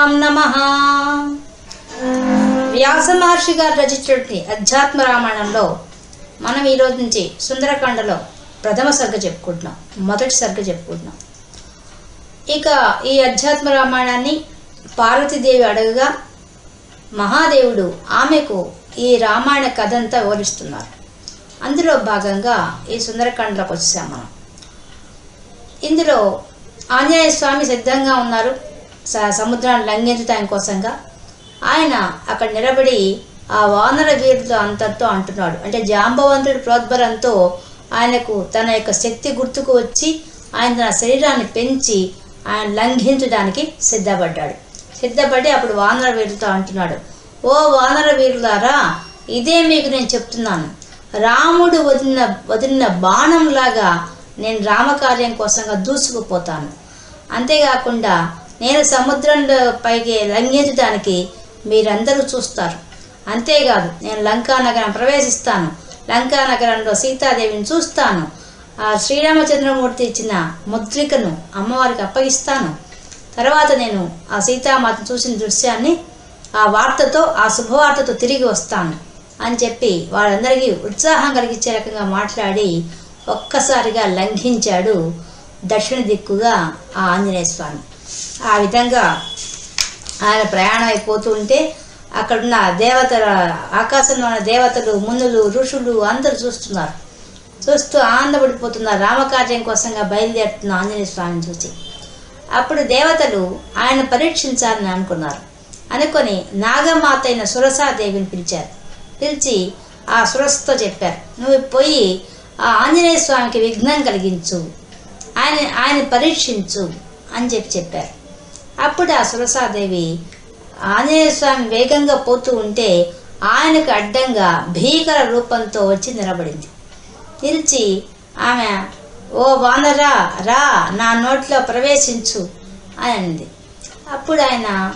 శ్రీరామాభ్యాం నమ. వ్యాస మహర్షి గారు రచించినటువంటి అధ్యాత్మ రామాయణంలో మనం ఈరోజు నుంచి సుందరకాండలో ప్రథమ సర్గ చెప్పుకుంటున్నాం. మొదటి సర్గ చెప్పుకుంటున్నాం. ఇక ఈ అధ్యాత్మ రామాయణాన్ని పార్వతీదేవి అడగగా మహాదేవుడు ఆమెకు ఈ రామాయణ కథ అంతా వివరిస్తున్నారు. అందులో భాగంగా ఈ సుందరకాండలోకి వచ్చేసాం మనం. ఇందులో ఆంజనేయ స్వామి సిద్ధంగా ఉన్నారు. సముద్రాన్ని లంఘించడానికి కోసంగా ఆయన అక్కడ నిలబడి ఆ వానర వీరులతో అంతటితో అంటున్నాడు. అంటే జాంబవంతుడి ప్రోద్బలంతో ఆయనకు తన యొక్క శక్తి గుర్తుకు వచ్చి ఆయన తన శరీరాన్ని పెంచి ఆయన లంఘించడానికి సిద్ధపడ్డాడు. సిద్ధపడి అప్పుడు వానర వీరులతో అంటున్నాడు. ఓ వానర వీరులారా ఇదే మీకు నేను చెప్తున్నాను. రాముడు వదిలిన వదిలిన బాణంలాగా నేను రామకార్యం కోసంగా దూసుకుపోతాను. అంతేకాకుండా నేను సముద్రంలో పైకి లంఘించడానికి మీరందరూ చూస్తారు. అంతేకాదు నేను లంకా నగరం ప్రవేశిస్తాను. లంకా నగరంలో సీతాదేవిని చూస్తాను. ఆ శ్రీరామచంద్రమూర్తి ఇచ్చిన ముద్రికను అమ్మవారికి అప్పగిస్తాను. తర్వాత నేను ఆ సీతామాతను చూసిన దృశ్యాన్ని ఆ వార్తతో ఆ శుభవార్తతో తిరిగి వస్తాను అని చెప్పి వాళ్ళందరికీ ఉత్సాహం కలిగించే రకంగా మాట్లాడి ఒక్కసారిగా లంఘించాడు దక్షిణ దిక్కుగా ఆ ఆంజనేయ స్వామి. ఆ విధంగా ఆయన ప్రయాణం అయిపోతూ ఉంటే అక్కడున్న దేవతల ఆకాశంలో ఉన్న దేవతలు మునులు ఋషులు అందరూ చూస్తున్నారు. చూస్తూ ఆనందపడిపోతున్నారు. రామకార్యం కోసంగా బయలుదేరుతున్న ఆంజనేయ స్వామిని చూసి. అప్పుడు దేవతలు ఆయన పరీక్షించాలని అనుకున్నారు. అనుకొని నాగమాత అయిన సురసాదేవిని పిలిచారు. పిలిచి ఆ సురస్తో చెప్పారు. నువ్వు పోయి ఆ ఆంజనేయ స్వామికి విఘ్నం కలిగించు. ఆయన ఆయన పరీక్షించు. అని చెప్పి చెప్పారు. అప్పుడు ఆ సురసాదేవి ఆంజనేయ స్వామి వేగంగా పోతూ ఉంటే ఆయనకు అడ్డంగా భీకర రూపంతో వచ్చి నిలబడింది. నిలిచి ఆమె ఓ వానరా రా నా నోట్లో ప్రవేశించు అని అంది అప్పుడు ఆయన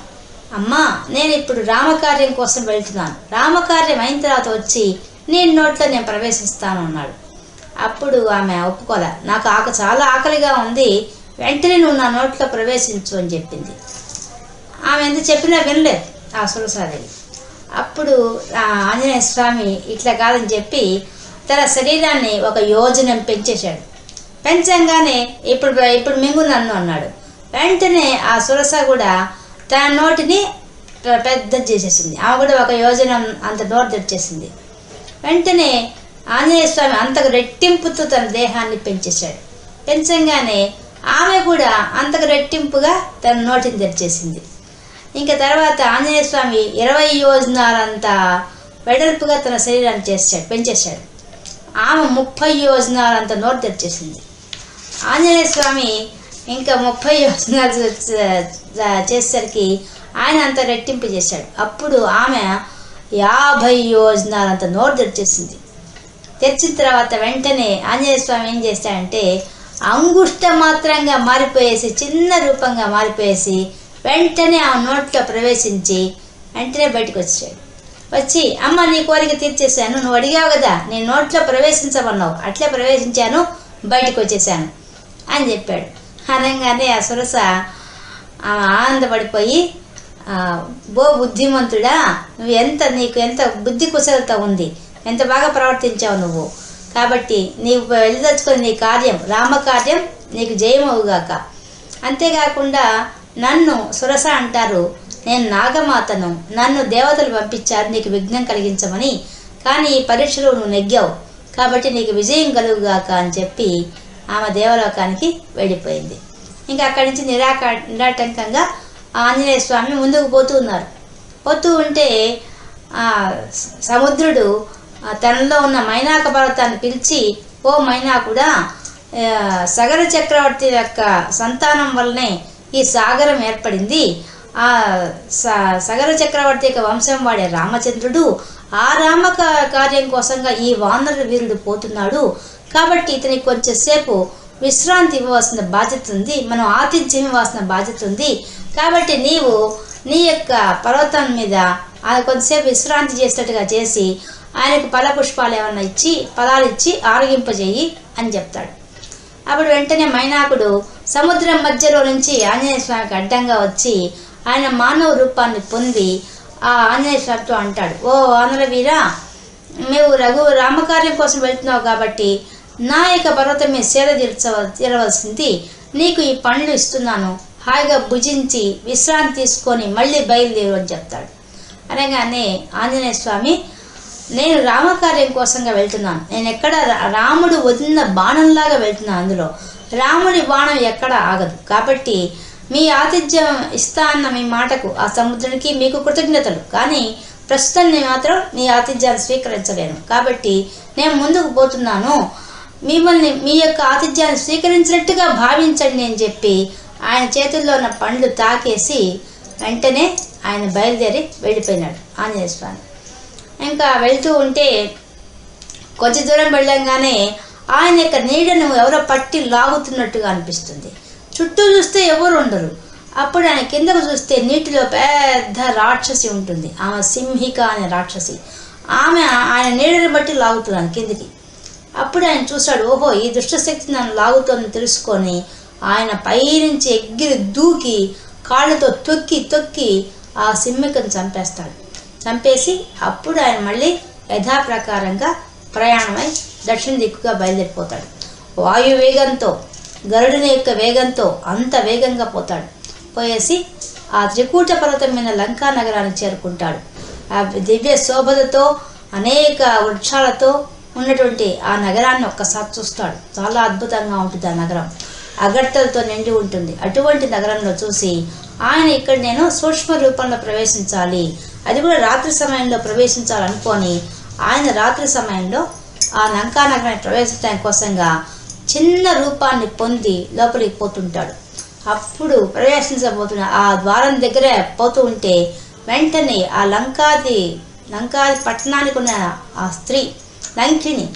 అమ్మా నేను ఇప్పుడు రామకార్యం కోసం వెళ్తున్నాను. రామకార్యం అయిన తర్వాత వచ్చి నేను నోట్లో నేను ప్రవేశిస్తాను అన్నాడు. అప్పుడు ఆమె ఒప్పుకోలే. నాకు ఆక చాలా ఆకలిగా ఉంది. వెంటనే నువ్వు నా నోట్లో ప్రవేశించు అని చెప్పింది. ఆమె ఎంత చెప్పినా వినలేదు ఆ సురసాదేవి. అప్పుడు ఆంజనేయ స్వామి ఇట్లా కాదని చెప్పి తన శరీరాన్ని ఒక యోజనం పెంచేశాడు. పెంచంగానే ఇప్పుడు ఇప్పుడు మింగు నన్ను అన్నాడు. వెంటనే ఆ సురస కూడా తన నోటిని పెద్దది చేసేసింది. ఆమె కూడా ఒక యోజనం అంత నోరు తెచ్చేసింది వెంటనే ఆంజనేయ స్వామి అంతకు రెట్టింపుతో తన దేహాన్ని పెంచేశాడు. పెంచంగానే ఆమె కూడా అంతకు రెట్టింపుగా తన నోటిని తెరిచేసింది. ఇంకా తర్వాత ఆంజనేయ స్వామి ఇరవై యోజనాలంతా వెడల్పుగా తన శరీరాన్ని చేశాడు పెంచేశాడు. ఆమె ముప్పై యోజనాలంత నోరు తెరిచేసింది. ఆంజనేయ స్వామి ఇంకా ముప్పై యోజనాలు చేసేసరికి ఆయన అంత రెట్టింపు చేశాడు. అప్పుడు ఆమె యాభై యోజనాలంత నోరు తెరిచేసింది. తెరిచిన తర్వాత వెంటనే ఆంజనేయ స్వామి ఏం చేశాడంటే అంగుష్ట మాత్రంగా మారిపోయేసి చిన్న రూపంగా మారిపోయేసి వెంటనే ఆ నోట్లో ప్రవేశించి వెంటనే బయటకు వచ్చాడు వచ్చి అమ్మ నీ కోరిక తీర్చేశాను. నువ్వు అడిగావు కదా నేను నోట్లో ప్రవేశించమన్నావు. అట్లే ప్రవేశించాను బయటకు వచ్చేసాను. అని చెప్పాడు. అనగానే ఆ సురస ఆనందపడిపోయి బో బుద్ధిమంతుడా నువ్వు ఎంత నీకు ఎంత బుద్ధి కుశలత ఉంది ఎంత బాగా ప్రవర్తించావు నువ్వు. కాబట్టి నీవు వెళ్ళదలుచుకుని నీ కార్యం రామకార్యం నీకు జయమవుగాక. అంతేకాకుండా నన్ను సురస అంటారు. నేను నాగమాతను నన్ను దేవతలు పంపించారు. నీకు విఘ్నం కలిగించమని. కానీ ఈ పరీక్షలో నువ్వు నెగ్గావు. కాబట్టి నీకు విజయం కలుగుగాక అని చెప్పి ఆమె దేవలోకానికి వెళ్ళిపోయింది. ఇంకా అక్కడి నుంచి నిరాక నిరాటంకంగా ఆంజనేయ స్వామి ముందుకు పోతూ ఉన్నారు. పోతూ ఉంటే ఆ సముద్రుడు తనలో ఉన్న మైనాక పర్వతాన్ని పిలిచి ఓ మైనాకుడా సగర చక్రవర్తి యొక్క సంతానం వల్లనే ఈ సాగరం ఏర్పడింది. ఆ స- సగర చక్రవర్తి యొక్క వంశం వాడే రామచంద్రుడు ఆ రామ కార్యం కోసంగా ఈ వానర వీరుడు పోతున్నాడు. కాబట్టి ఇతనికి కొంచెంసేపు విశ్రాంతి ఇవ్వవలసిన బాధ్యత ఉంది. మనం ఆతిథ్యం ఇవ్వాల్సిన బాధ్యత ఉంది. కాబట్టి నీవు నీ యొక్క పర్వతం మీద కొంతసేపు విశ్రాంతి చేసినట్టుగా చేసి ఆయనకు ఫల పుష్పాలు ఏమన్నా ఇచ్చి ఫలాలు ఇచ్చి ఆరగింపజేయి అని చెప్తాడు. అప్పుడు వెంటనే మైనాకుడు సముద్రం మధ్యలో నుంచి ఆంజనేయ స్వామికి అడ్డంగా వచ్చి ఆయన మానవ రూపాన్ని పొంది ఆ ఆంజనేయ స్వామితో అంటాడు ఓ ఆంధ్ర వీరా మేము రఘు రామకార్యం కోసం వెళ్తున్నావు కాబట్టి నా యొక్క పర్వతం మీద సేద తీర్చవ తీరవలసింది. నీకు ఈ పండ్లు ఇస్తున్నాను. హాయిగా భుజించి విశ్రాంతి తీసుకొని మళ్ళీ బయలుదేరు అని చెప్తాడు. అనగానే ఆంజనేయ స్వామి నేను రామకార్యం కోసంగా వెళ్తున్నాను. నేను ఎక్కడ రా- రాముడు వదిలిన బాణంలాగా వెళ్తున్నాను అందులో. రాముడి బాణం ఎక్కడ ఆగదు. కాబట్టి మీ ఆతిథ్యం ఇస్తా అన్న మీ మాటకు ఆ సముద్రునికి మీకు కృతజ్ఞతలు. కానీ ప్రస్తుతం నేను మాత్రం మీ ఆతిథ్యాన్ని స్వీకరించలేను. కాబట్టి నేను ముందుకు పోతున్నాను. మిమ్మల్ని మీ యొక్క ఆతిథ్యాన్ని స్వీకరించినట్టుగా భావించండి అని చెప్పి ఆయన చేతుల్లో ఉన్న పండ్లు తాకేసి వెంటనే ఆయన బయలుదేరి వెళ్ళిపోయినాడు. ఆంజనేయ స్వామి. ఇంకా వెళ్తూ ఉంటే కొంచెం దూరం వెళ్ళంగానే ఆయన యొక్క నీడను ఎవరో పట్టి లాగుతున్నట్టుగా అనిపిస్తుంది. చుట్టూ చూస్తే ఎవరు ఉండరు. అప్పుడు ఆయన కిందకు చూస్తే నీటిలో పెద్ద రాక్షసి ఉంటుంది. ఆమె సింహిక అనే రాక్షసి. ఆమె ఆయన నీడని బట్టి లాగుతున్నాను కిందికి. అప్పుడు ఆయన చూశాడు ఓహో ఈ దుష్టశక్తి నన్ను లాగుతోందని తెలుసుకొని ఆయన పైనుంచి ఎగిరి దూకి కాళ్ళతో తొక్కి తొక్కి ఆ సింహికను చంపేస్తాడు. చంపేసి అప్పుడు ఆయన మళ్ళీ యథాప్రకారంగా ప్రయాణమై దక్షిణ దిక్కుగా బయలుదేరిపోతాడు. వాయు వేగంతో గరుడుని యొక్క వేగంతో అంత వేగంగా పోతాడు. పోయేసి ఆ త్రికూట పర్వతమైన లంకా నగరాన్ని చేరుకుంటాడు. ఆ దివ్య శోభలతో అనేక వృక్షాలతో ఉన్నటువంటి ఆ నగరాన్ని ఒక్కసారి చూస్తాడు. చాలా అద్భుతంగా ఉంటుంది ఆ నగరం. అగట్టలతో నిండి ఉంటుంది. అటువంటి నగరంలో చూసి ఆయన ఇక్కడ నేను సూక్ష్మ రూపంలో ప్రవేశించాలి. అది కూడా రాత్రి సమయంలో ప్రవేశించాలనుకొని ఆయన రాత్రి సమయంలో ఆ లంకా నగరాన్ని ప్రవేశించడానికి కోసంగా చిన్న రూపాన్ని పొంది లోపలికి పోతుంటాడు. అప్పుడు ప్రవేశించబోతున్న ఆ ద్వారం దగ్గర పోతూ ఉంటే వెంటనే ఆ లంకాది లంకాది పట్టణానికి ఉన్న ఆ స్త్రీ లంకిని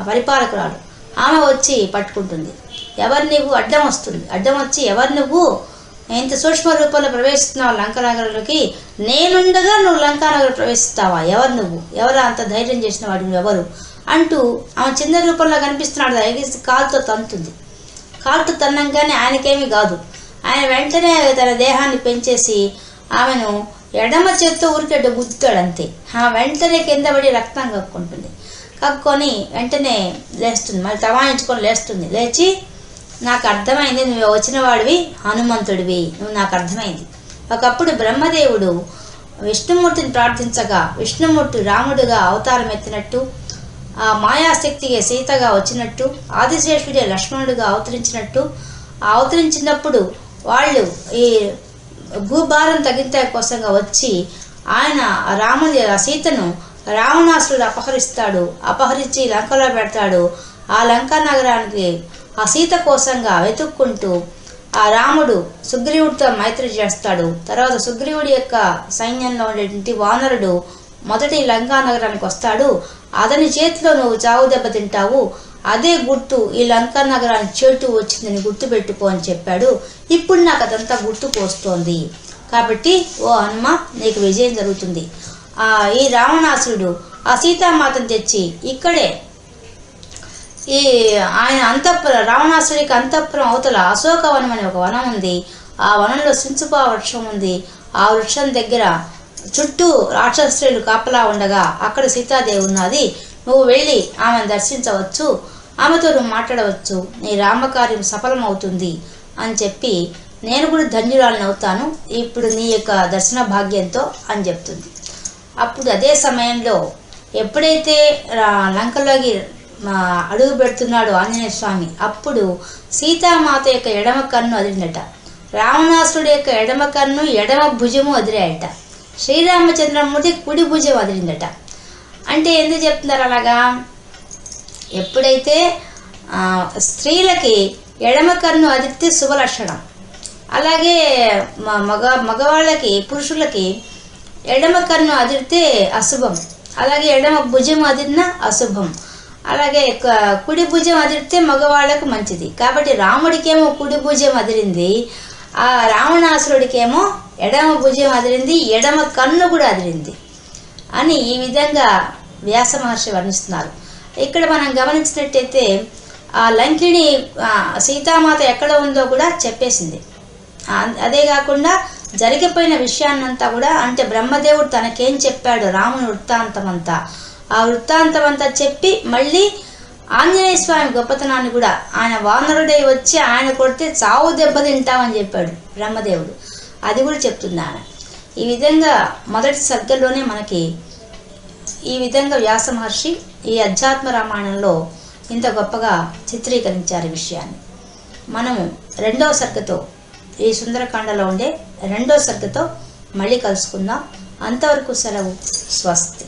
ఆ పరిపాలకురాలు ఆమె వచ్చి పట్టుకుంటుంది. ఎవరు నువ్వు? అడ్డం వస్తుంది. అడ్డం వచ్చి ఎవరు నువ్వు? ఇంత సూక్ష్మ రూపంలో ప్రవేశిస్తున్నావు లంకనగరంలోకి? నేనుండగా నువ్వు లంకానగరం ప్రవేశిస్తావా? ఎవరు నువ్వు? ఎవరు అంత ధైర్యం చేసిన వాడు నువ్వు? ఎవరు? అంటూ ఆమె చిన్న రూపంలో కనిపిస్తున్నాడు. ఎగిసి కాలుతో తంతుంది. కాలుతో తన్నంగానే ఆయనకేమీ కాదు. ఆయన వెంటనే తన దేహాన్ని పెంచేసి ఆమెను ఎడమ చేత్తో ఊరికెడ్డ గుద్దుతాడు అంతే ఆమె వెంటనే కింద పడి రక్తం కక్కుంటుంది కక్కొని వెంటనే లేస్తుంది. మళ్ళీ తమాయించుకొని లేస్తుంది. లేచి నాకు అర్థమైంది నువ్వు వచ్చిన వాడివి హనుమంతుడివి. నువ్వు నాకు అర్థమైంది. ఒకప్పుడు బ్రహ్మదేవుడు విష్ణుమూర్తిని ప్రార్థించగా విష్ణుమూర్తి రాముడుగా అవతారం ఎత్తినట్టు ఆ మాయాశక్తికి సీతగా వచ్చినట్టు ఆదిశేషుడే లక్ష్మణుడుగా అవతరించినట్టు ఆ అవతరించినప్పుడు వాళ్ళు ఈ భూభారం తగ్గించే కోసంగా వచ్చి ఆయన రాముని రాముడి ఆ సీతను రావణాసురుడు అపహరిస్తాడు అపహరించి లంకలో పెడతాడు. ఆ లంకా నగరానికి ఆ సీత కోసంగా వెతుక్కుంటూ ఆ రాముడు సుగ్రీవుడితో మైత్రి చేస్తాడు. తర్వాత సుగ్రీవుడి యొక్క సైన్యంలో ఉండేటువంటి వానరుడు మొదటి లంకా నగరానికి వస్తాడు. అతని చేతిలో నువ్వు చావు దెబ్బ తింటావు. అదే గుర్తు ఈ లంకా నగరానికి చేటు వచ్చిందని గుర్తు పెట్టుకో అని చెప్పాడు. ఇప్పుడు నాకు అదంతా గుర్తుకు వస్తోంది కాబట్టి ఓ హనుమ నీకు విజయం జరుగుతుంది. ఆ ఈ రావణాసురుడు ఆ సీతామాతను తెచ్చి ఇక్కడే ఈ ఆయన అంతఃపురం రావణాసుడికి అంతఃపురం అవతల అశోకవనం అనే ఒక వనం ఉంది. ఆ వనంలో సించుపా వృక్షం ఉంది. ఆ వృక్షం దగ్గర చుట్టూ రాక్షస్త్రీలు కాపలా ఉండగా అక్కడ సీతాదేవి ఉన్నది. నువ్వు వెళ్ళి ఆమెను దర్శించవచ్చు. ఆమెతో నువ్వు మాట్లాడవచ్చు. నీ రామకార్యం సఫలమవుతుంది అని చెప్పి నేను కూడా ధన్యురాలని అవుతాను. ఇప్పుడు నీ యొక్క దర్శన భాగ్యంతో అని చెప్తుంది. అప్పుడు అదే సమయంలో ఎప్పుడైతే రా- లంకలోకి అడుగు పెడుతున్నాడు ఆంజనేయ స్వామి. అప్పుడు సీతామాత యొక్క ఎడమ కన్ను అదిరిందట. రావణాసుడు యొక్క ఎడమ కన్ను ఎడమ భుజము అదిరాయట. శ్రీరామచంద్రమూర్తి కుడి భుజం అదిరిందట. అంటే ఎందుకు చెప్తున్నారు అలాగా? ఎప్పుడైతే స్త్రీలకి ఎడమ కన్ను అదిరితే శుభలక్షణం అలాగే మ- మగ మగవాళ్ళకి పురుషులకి ఎడమ కన్ను అదిరితే అశుభం. అలాగే ఎడమ భుజం అదిరిన అశుభం. అలాగే కుడి భుజం అదిరితే మగవాళ్ళకు మంచిది. కాబట్టి రాముడికేమో కుడి భుజం అదిరింది ఆ రావణాసురుడికేమో ఎడమ భుజం అదిరింది ఎడమ కన్ను కూడా అదిరింది అని ఈ విధంగా వ్యాస మహర్షి వర్ణిస్తున్నారు. ఇక్కడ మనం గమనించినట్టయితే ఆ లంకిని సీతామాత ఎక్కడ ఉందో కూడా చెప్పేసింది. అదే కాకుండా జరిగిపోయిన విషయాన్నంతా కూడా అంటే బ్రహ్మదేవుడు తనకేం చెప్పాడు రాముని వృత్తాంతమంతా ఆ వృత్తాంతం అంతా చెప్పి మళ్ళీ ఆంజనేయ స్వామి గొప్పతనాన్ని కూడా ఆయన వానరుడై వచ్చి ఆయన కొడితే చావు దెబ్బ తింటామని చెప్పాడు బ్రహ్మదేవుడు. అది కూడా చెప్తుంది ఆయన. ఈ విధంగా మొదటి సర్గలోనే మనకి ఈ విధంగా వ్యాస మహర్షి ఈ అధ్యాత్మ రామాయణంలో ఇంత గొప్పగా చిత్రీకరించారు ఈ విషయాన్ని. మనము రెండవ సర్గతో ఈ సుందరకాండలో ఉండే రెండో సర్గతో మళ్ళీ కలుసుకుందాం. అంతవరకు సెలవు. స్వస్తి.